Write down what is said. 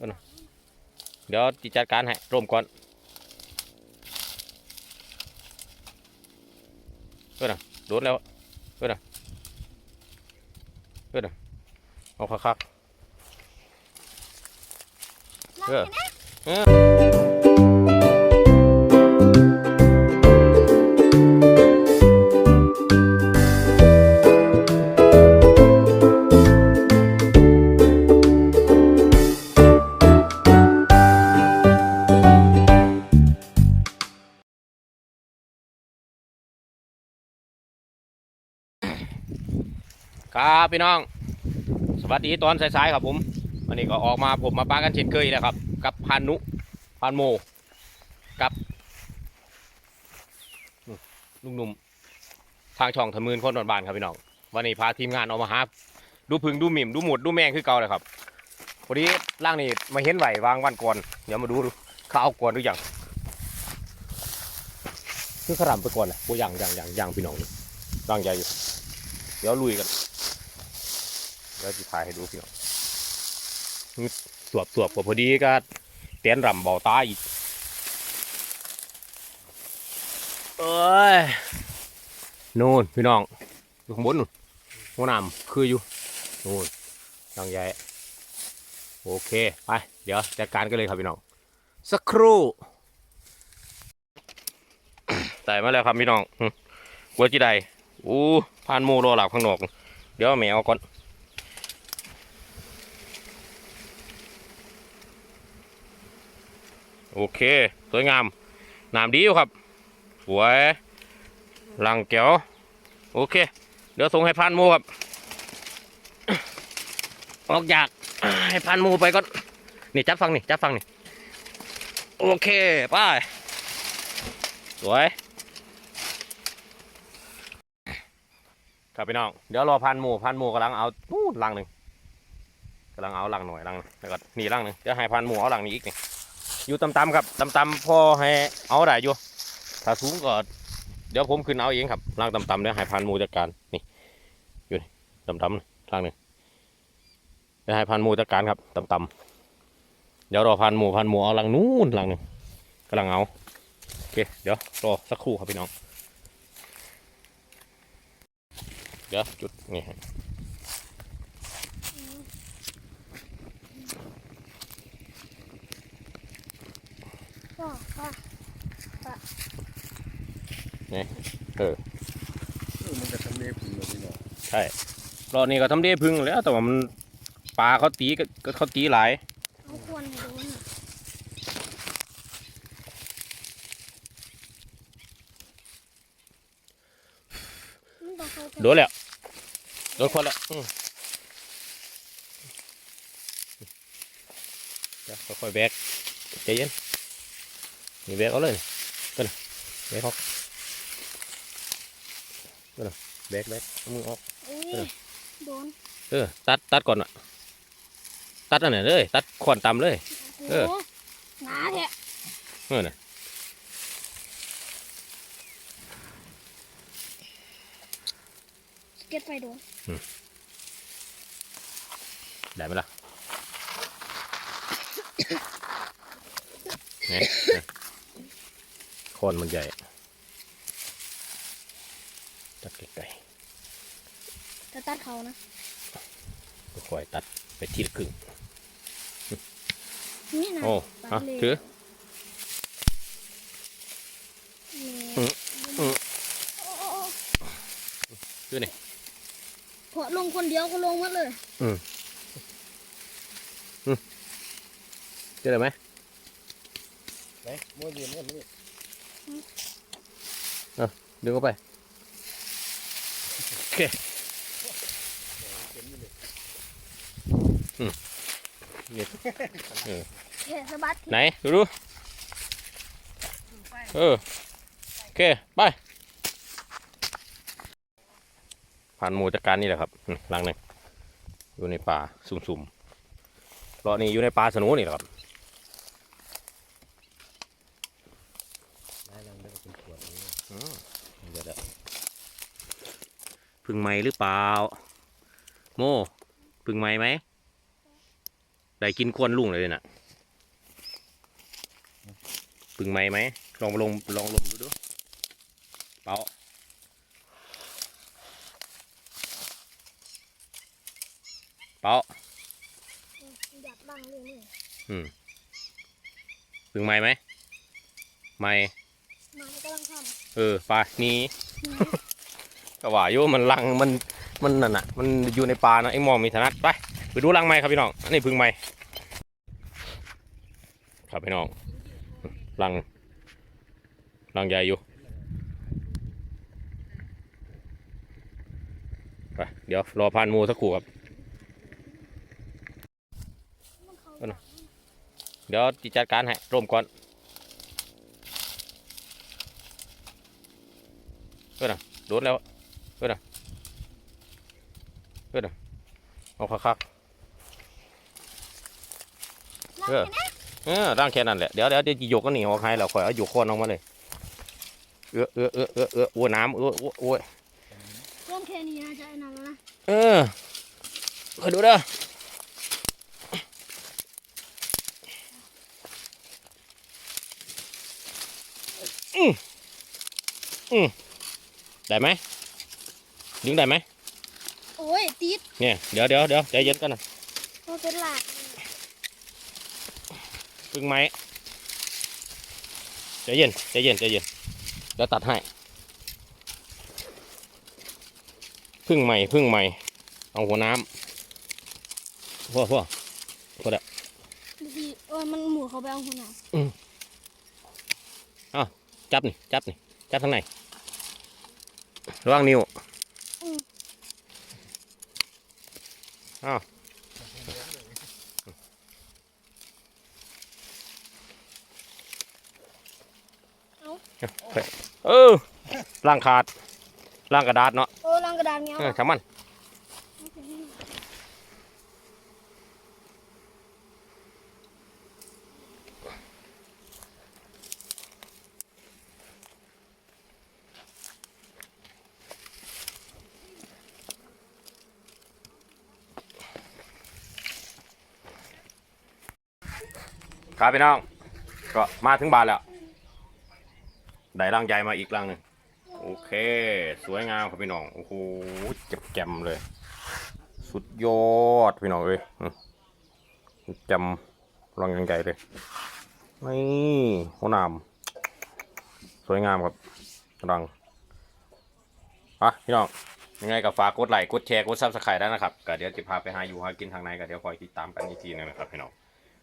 เอานะเดี๋ยวจิจัดการให้ร่มก่อนเออนะโดนแล้วเออนะเออนะเอาคักๆเออ ครับพี่น้อง สวัสดีตอนสายๆครับผมวันนี้ก็ออกมาผมมาปากันเช่นเคยแล้วครับ กับพานุพานโมกับลุงหนุ่มทางช่องทมืนคนนอนบ้านครับพี่น้องวันนี้พาทีมงานออกมาหาดูพึ่งดูหมิ่มดูหมุดดูแมงคือเก่าเลยครับพอดีร่างนี้มาเห็นไหววางวันก่อนเดี๋ยวมาดูเขาเอาก่อนหรือยังคือขรำไปก่อนนะโอ้ยังยังยังยังพี่น้องร่างใหญ่อยู่เดี๋ยวลุยกัน เดี๋ยวจะถ่ายให้ดูพี่น้องงึดสวบสวบก็พอดีก็เตียนรำเบาตาอีกเอ้ยนู่นพี่น้องอยู่ข้างบนนู่นหัวหนามคืออยู่นู่นรังใหญ่โอเคไปเดี๋ยวจัดการกันเลยครับพี่น้องสักครู่ใส่มาแล้วครับพี่น้องหึกลัวจีใดอู้พานโมรอหลับข้างนอก เดี๋ยวเอาแมวก่อน โอเค สวยงามน้ำดีอยู่ครับ สวยลังแก้วโอเค เดี๋ยวส่งให้พานโมครับ ออกอยากให้พานโมไปก่อนนี่จับฟังนี่จับฟังนี่โอเคไปสวยครับพี่น้อง เดี๋ยวรอพันหมูพันหมูกำลังเอานู่นลังหนึ่งกำลังเอาลังหน่อยลังหนึ่งแล้วก็นี่ลังหนึ่งเดี๋ยวให้พันหมูเอาลังนี้อีกนี่ อยู่ต่ำๆครับต่ำๆพอให้เอาได้อยู่ถ้าสูงก็เดี๋ยวผมขึ้นเอาเองครับลังต่ำๆเดี๋ยวให้พันมูจัดการนี่อยู่นี่ต่ำๆลังหนึ่งเดี๋ยวให้พันมูจัดการครับต่ำๆเดี๋ยวรอพันมูพันมูเอาลังนู้นลังหนึ่งกำลังเอาโอเคเดี๋ยวรอสักครู่ครับพี่น้องเดี๋ยวจุดนี่ ให้ก็ค่ะเออเออมันจะทำเลผึ่งเลยพี่น้องใช่รอบนี้ก็ทำได้พึ่งแล้วแต่ว่ามันปลาเขาตีก็ก็เขาตีหลายเอาควรโดนมันบอกเขาจะโดนแล้วโดนคนแล้วอืมเดี๋ยวค่อยๆแบกใจเย็น นี่แบกเอาเลยก็นะแบกออกก็นะแบกแบกเอามือออกเอ้เออยโดนเออตัดตัดก่อนอะตัดอันไหนเลย ตัดขวานตำเลย เอโอ้อโหหนาแท้เออน่ะสเก็ตไฟโดนได้ไหมล่ะ เนี่ย เนี่ยโคนมันใหญ่ตัดไกลจะตัดเขานะๆค่อยๆตัดไปทีละครึ่งนี่นะโอ้ตัเอาดเลยถือแหม่อืมอืมโอ้โอ้โอ้ถือนี่เพราะลงคนเดียวก็ลงหมาเลยเจอไหมไหนมัวเรียนกั นนี่ดึงเข้าไปโอเคนี่เฮ้สะบัดไหนดูดูเออโอเคไปผ่านหมูจัดการนี่แหละครับหลังหนึ่งอยู่ในป่าสุ่มๆรอนี่อยู่ในป่าสนุนี่แหละครับ ได้แล้วได้เป็นขวดนี้ อืม เดี๋ยวเดี๋ยวพึ่งไหมหรือเปล่า โมพึ่งไหมไหม ได้กินควนลุงเลยน่ะปึงไหมไหม ลองลงลองลงดูดู เป่าเป่าอยากบ้างเรื่อยปึงไหมไหมไหมๆมันกำลังท เออไปนี่กว่าอยู่มันลังมันมันนั่นน่ะ มันอยู่ในป่านะไอ้มองมีถนัดไปไปดูลังไม้ครับพี่น้องอันนี้พึ่งไม้ครับพี่น้องลังลังใหญ่อยู่ไปเดี๋ยวรอพานมูสักครู่ครับเดี๋ยวจิจัดการให้ร่มก่อน เพื่อนอะโดนแล้วเพื่อนอะเพื่อนอะเอาคักๆเออเออร่างแค่นั้นแหละเดี๋ยวเดี๋ยวจะยกกันหนีออกให้เราคอยเอาอยู่โคนออกมาเลยเออเออเออเออเออโอ้น้ำเออโอ้โอ้ยร่มแค่นี้นะจะไอ้นั่นแล้วนะเออคอยดูเด้ออืมอืม ได้ไหมดึงได้ไหมโอ้ยติดเนี่ยเดี๋ยวเดี๋ยวเดี๋ยวใจเย็นกันนะมันเป็นหลากพึ่งไหมใจเย็นใจเย็นใจเย็นเดี๋ยวตัดให้พึ่งใหม่พึ่งใหม่เอาหัวน้ำพ่อพ่อดูสิเออมันหมุนเขาไปเอาหัวหน้าจับนี่จับนี่จับทางไหน ระวังนิ้วอ้าวเออล่างขาดล่างกระดาษเนาะโอ้ลังกระดานเงี้ยเออช่างมัน ครับพี่น้อง ก็มาถึงบ้านแล้ว ได้ร่างใหญ่มาอีกร่างหนึ่งโอเค สวยงามครับพี่น้อง โอ้โหเจ็บแจมเลย สุดยอดพี่น้องเลยจมรังยังไงเลย นี่หัวหนามสวยงามครับรังอะพี่น้องยังไงก็ฝากกดไลค์กดแชร์กดซับสไครต์ได้นะครับก็เดี๋ยวจะพาไปหาอยู่หากินทางไหนก็เดี๋ยวคอยติดตามกันอีกทีนึงนะครับพี่น้อง